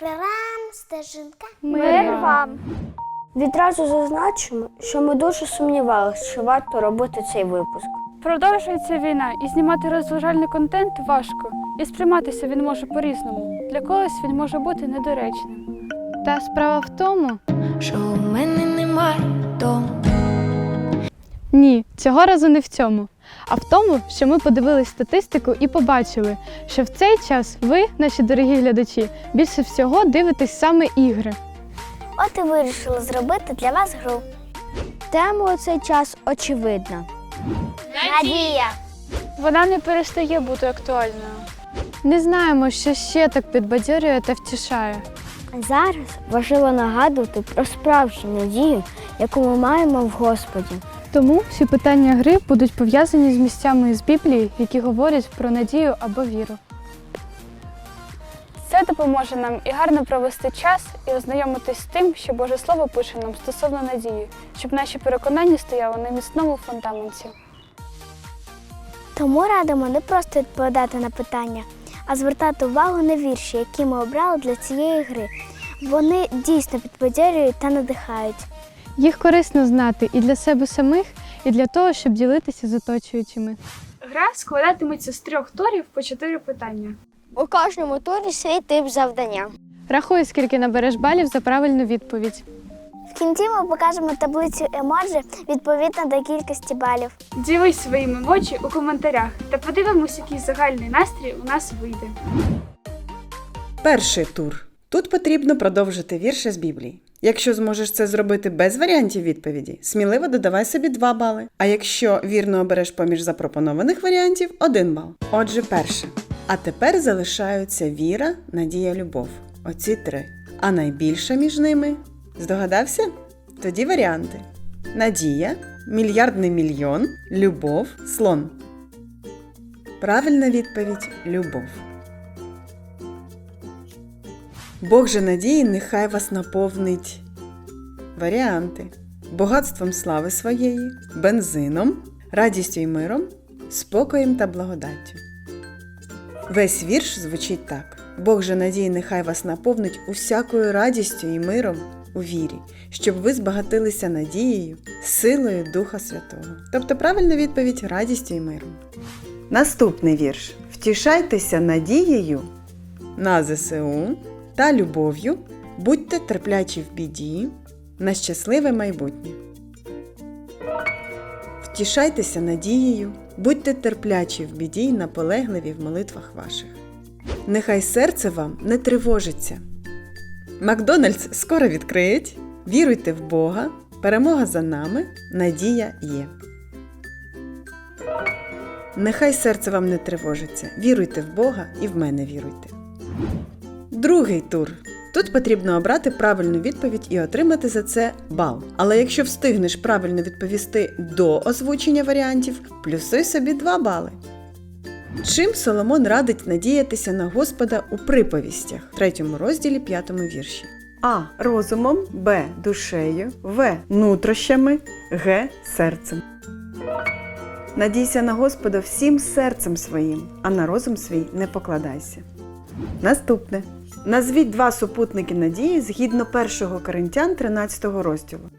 Прирам, стежинка. Мир вам! Відразу зазначимо, що ми дуже сумнівалися, що варто робити цей випуск. Продовжується війна, і знімати розважальний контент важко. І сприйматися він може по-різному. Для когось він може бути недоречним. Та справа в тому, Що у мене немає дому. ні, цього разу не в цьому, а в тому, що ми подивились статистику і побачили, що в цей час ви, наші дорогі глядачі, більше всього дивитесь саме ігри. От і вирішила зробити для вас гру. Тема у цей час очевидна. Надія. Вона не перестає бути актуальною. Не знаємо, що ще так підбадьорює та втішає. Зараз важливо нагадувати про справжню надію, яку ми маємо в Господі. Тому всі питання гри будуть пов'язані з місцями з Біблії, які говорять про надію або віру. Це допоможе нам і гарно провести час, і ознайомитись з тим, що Боже Слово пише нам стосовно надії, щоб наші переконання стояли на міцному фундаменті. Тому радимо не просто відповідати на питання, а звертати увагу на вірші, які ми обрали для цієї гри. Вони дійсно підбадьорюють та надихають. Їх корисно знати і для себе самих, і для того, щоб ділитися з оточуючими. Гра складатиметься з трьох турів по чотири питання. У кожному турі свій тип завдання. Рахуй, скільки набереш балів за правильну відповідь. В кінці ми покажемо таблицю емоджі відповідно до кількості балів. Ділись своїми емоджі у коментарях та подивимось, який загальний настрій у нас вийде. Перший тур. Тут потрібно продовжити вірші з Біблії. Якщо зможеш це зробити без варіантів відповіді, сміливо додавай собі 2 бали. А якщо вірно обереш поміж запропонованих варіантів 1 бал. Отже, перше. А тепер залишаються віра, надія, любов. Оці три. А найбільша між ними здогадався? Тоді варіанти: надія, мільярдний мільйон, любов, слон. Правильна відповідь любов. Бог же надії нехай вас наповнить варіанти багатством слави своєї, бензином, радістю й миром, спокоєм та благодаттю. Весь вірш звучить так: Бог же надії нехай вас наповнить усякою радістю і миром у вірі, щоб ви збагатилися надією, силою Духа Святого. Тобто правильна відповідь радістю і миром. Наступний вірш. Втішайтеся надією на ЗСУ та любов'ю, будьте терплячі в біді, на щасливе майбутнє. Втішайтеся надією, будьте терплячі в біді й наполегливі в молитвах ваших. Нехай серце вам не тривожиться. Макдональдс скоро відкриють. Віруйте в Бога, перемога за нами, надія є. Нехай серце вам не тривожиться. Віруйте в Бога і в мене віруйте. Другий тур. Тут потрібно обрати правильну відповідь і отримати за це бал. Але якщо встигнеш правильно відповісти до озвучення варіантів, плюсуй собі 2 бали. Чим Соломон радить надіятися на Господа у приповістях, третьому розділі, п'ятому вірші? А. Розумом, Б. Душею, В. Нутрощами, Г. Серцем. Надійся на Господа всім серцем своїм, а на розум свій не покладайся. Наступне. Назвіть два супутники надії згідно 1 Коринтян 13 розділу.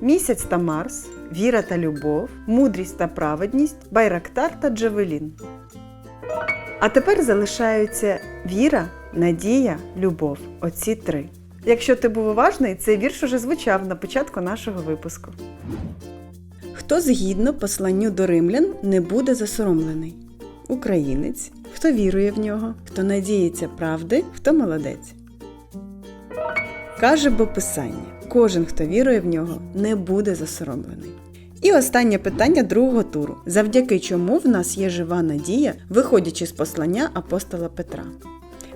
Місяць та Марс, віра та любов, мудрість та праведність, байрактар та джавелін. А тепер залишаються віра, надія, любов. Оці три. Якщо ти був уважний, цей вірш уже звучав на початку нашого випуску. Хто згідно посланню до римлян не буде засоромлений? Українець, хто вірує в нього, хто надіється правди, хто молодець. Каже бо Писання: кожен, хто вірує в нього, не буде засоромлений. І останнє питання другого туру: завдяки чому в нас є жива надія, виходячи з послання апостола Петра.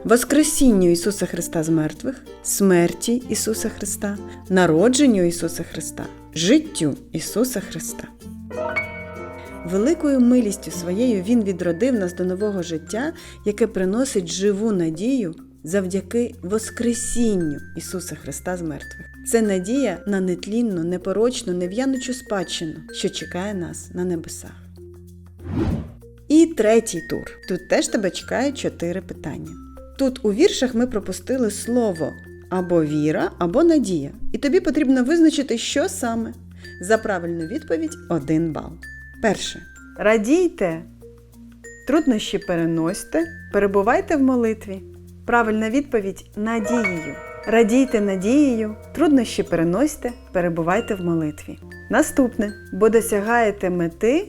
Воскресінню Ісуса Христа з мертвих, смерті Ісуса Христа, народженню Ісуса Христа, життю Ісуса Христа. Великою милістю своєю Він відродив нас до нового життя, яке приносить живу надію завдяки Воскресінню Ісуса Христа з мертвих. Це надія на нетлінну, непорочну, нев'янучу спадщину, що чекає нас на небесах. І третій тур. Тут теж тебе чекають чотири питання. Тут у віршах ми пропустили слово або віра, або надія. І тобі потрібно визначити, що саме. За правильну відповідь 1 бал. Перше. Радійте. Труднощі переносьте, перебувайте в молитві. Правильна відповідь надією. Радійте надією, труднощі переносьте, перебувайте в молитві. Наступне, бо досягаєте мети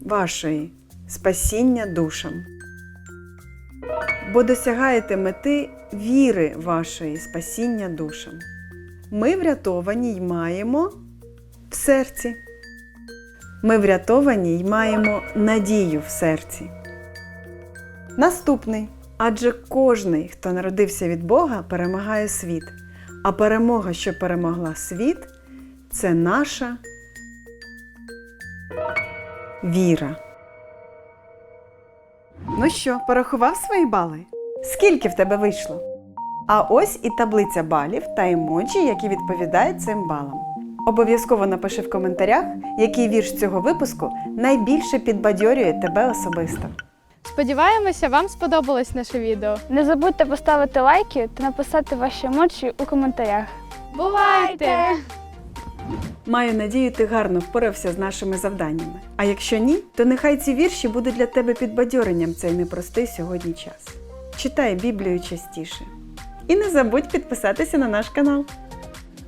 вашої спасіння душам. Бо досягаєте мети віри вашої спасіння душам. Ми врятовані й маємо в серці. Ми врятовані й маємо надію в серці. Наступний. Адже кожний, хто народився від Бога, перемагає світ. А перемога, що перемогла світ, це наша віра. Ну що, порахував свої бали? Скільки в тебе вийшло? А ось і таблиця балів та емоджі, які відповідають цим балам. Обов'язково напиши в коментарях, який вірш цього випуску найбільше підбадьорює тебе особисто. Сподіваємося, вам сподобалось наше відео. Не забудьте поставити лайки та написати ваші емоції у коментарях. Бувайте! Маю надію, ти гарно впорався з нашими завданнями. А якщо ні, то нехай ці вірші будуть для тебе підбадьоренням цей непростий сьогодні час. Читай Біблію частіше. І не забудь підписатися на наш канал.